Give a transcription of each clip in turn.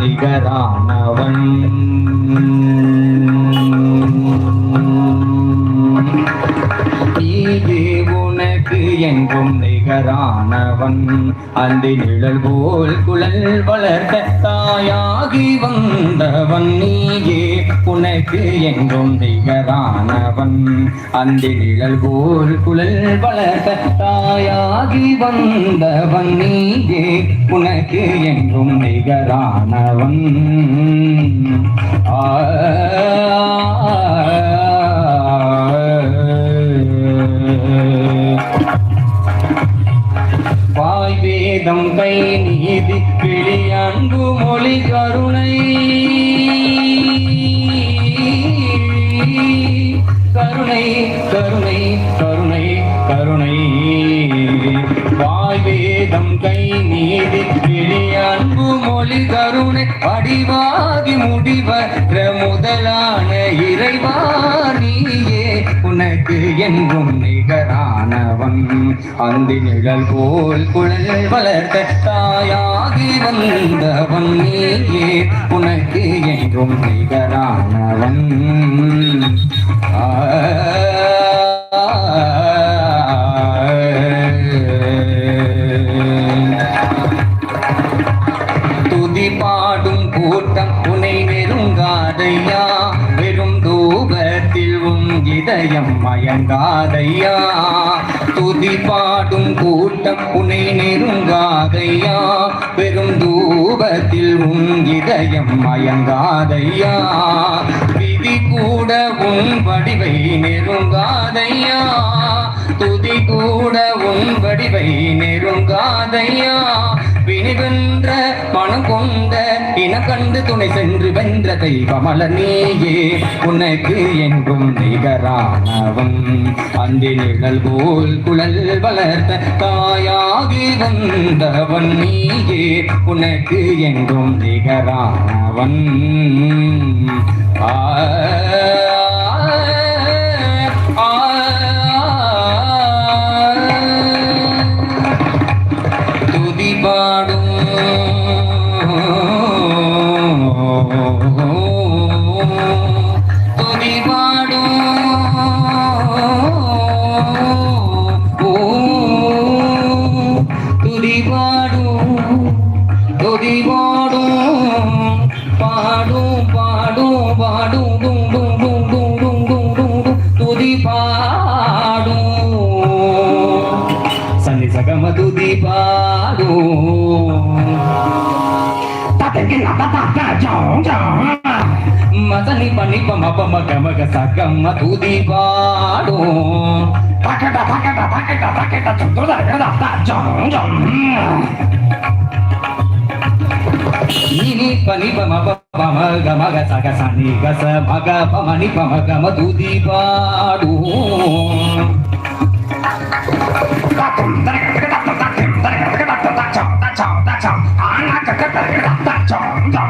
நிகரானவன் உனக்கு எங்கும் நிகரானவன். அந்த நிழல் போல் குழல் வளர்த்த தாயாகி வந்தவன் நீயே. உனக்கு எங்கும் நிகரானவன். அந்த நிழல் போல் குழல் வளர்த்த தாயாகி வந்தவன் நீயே. உனக்கு எங்கும் நிகரானவன். ஆ. வேதம் கை நீதி கிளி அன்பு மொழி கருணை. கருணை கருணை கருணை கருணை. வாய்வேதம் கை நீதி கிளி அன்பு மொழி கருணை. அடிவாகி முடிவற்ற முதலான இறைவா நீயே. உனக்கு எங்கும் நிகரானவன் அந்த நிழல் போல் குழல் வளர்த்த தாயாகி வந்தவன். நீயே உனக்கு எங்கும் நிகரானவன் ஆ. இதயம் துதி பாடும் கூட்டம் புனை நெருங்காதையா? பெரும் தூபத்தில் உன் இதயம் மயங்காதையா? விதி கூட உன் வடிவை நெருங்காதையா? துதி கூட உன் வடிவை நெருங்காதையா? வினிகின்ற மனம் கொண்ட இன கண்டு துணை சென்று வென்ற தெய்வமல நீயே உனக்கு என்றும் நிகரானவன் அந்த நிழல் போல் குழல் வளர்த்த தாயாகி வந்தவன் நீயே. உனக்கு என்றும் நிகரானவன். ஆ. పాడు సన్ని సగమదు దీపా మసని పని మప మగ మగ సగమ్మ తూది పాడు పకట పకట పకట పకట చుట్టూదా కదా జం జం ఈని పని పమ పమ గ మగ సగ సని గస మగ పమని పమ గమ దూది పాడు తొందరగా తొందరగా తొందరగా తొందరగా తొందరగా తొందరగా తొందరగా తొందరగా తొందరగా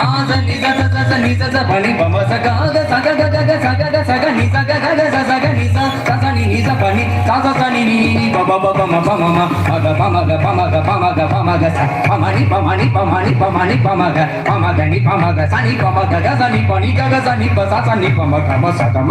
सा स नि स स स नि स स भ नि भ म स ग ग स ग ग ग ग स ग ग स ग नि स ग ग ग स स ग नि स स स नि नि स भ नि स स स नि नि नि ब ब ब ब म भ म म प ग प म ग प म ग प म ग प म ग स प म नि प म नि प म नि प म नि प म ग प म ग नि प म ग स नि प म ग ग स नि प नि ग ग स नि प स स नि प म ग म स ग म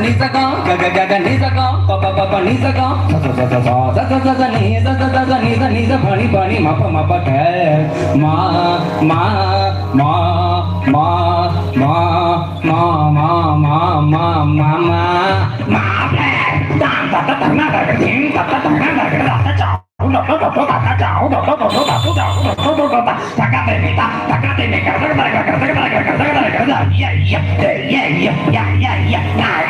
ni sa ga ga ga ga ga ni sa ga pa pa pa pa ni sa ga sa sa sa sa sa sa sa sa ni sa sa sa sa ni sa ni sa pa ni pa ni ma pa ma pa ga ma ma ma ma ma ma ma ma ma ma ma ma ta ta ta ta na ta ta ta ta ta na ta ta ta ta Yeah, yeah, yeah, yeah, yeah, yeah.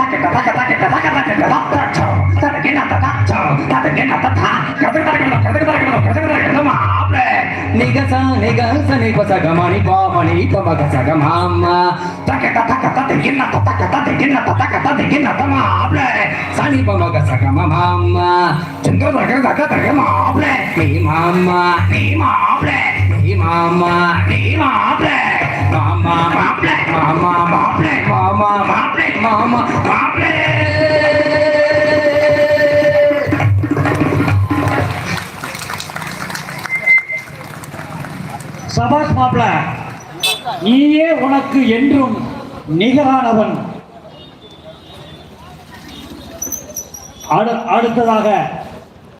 నిగ నిగ సని పసగమణి పామణి పమగ సగమామ తకట తకట తెగిన తకట తెగిన తకట తెగిన తమాబ్లే సని పమగ సగమామ చంద్ర దగ దగ దగ మాబ్లే నీ మామ నీ మాబ్లే నీ మామ నీ మాబ్లే మామ మాబ్లే మామ మాబ్లే మామ మాబ్లే మామ சபாஷ் மாப்ள நீயே உனக்கு என்றும் நிகரானவன். அடு- அடுத்ததாக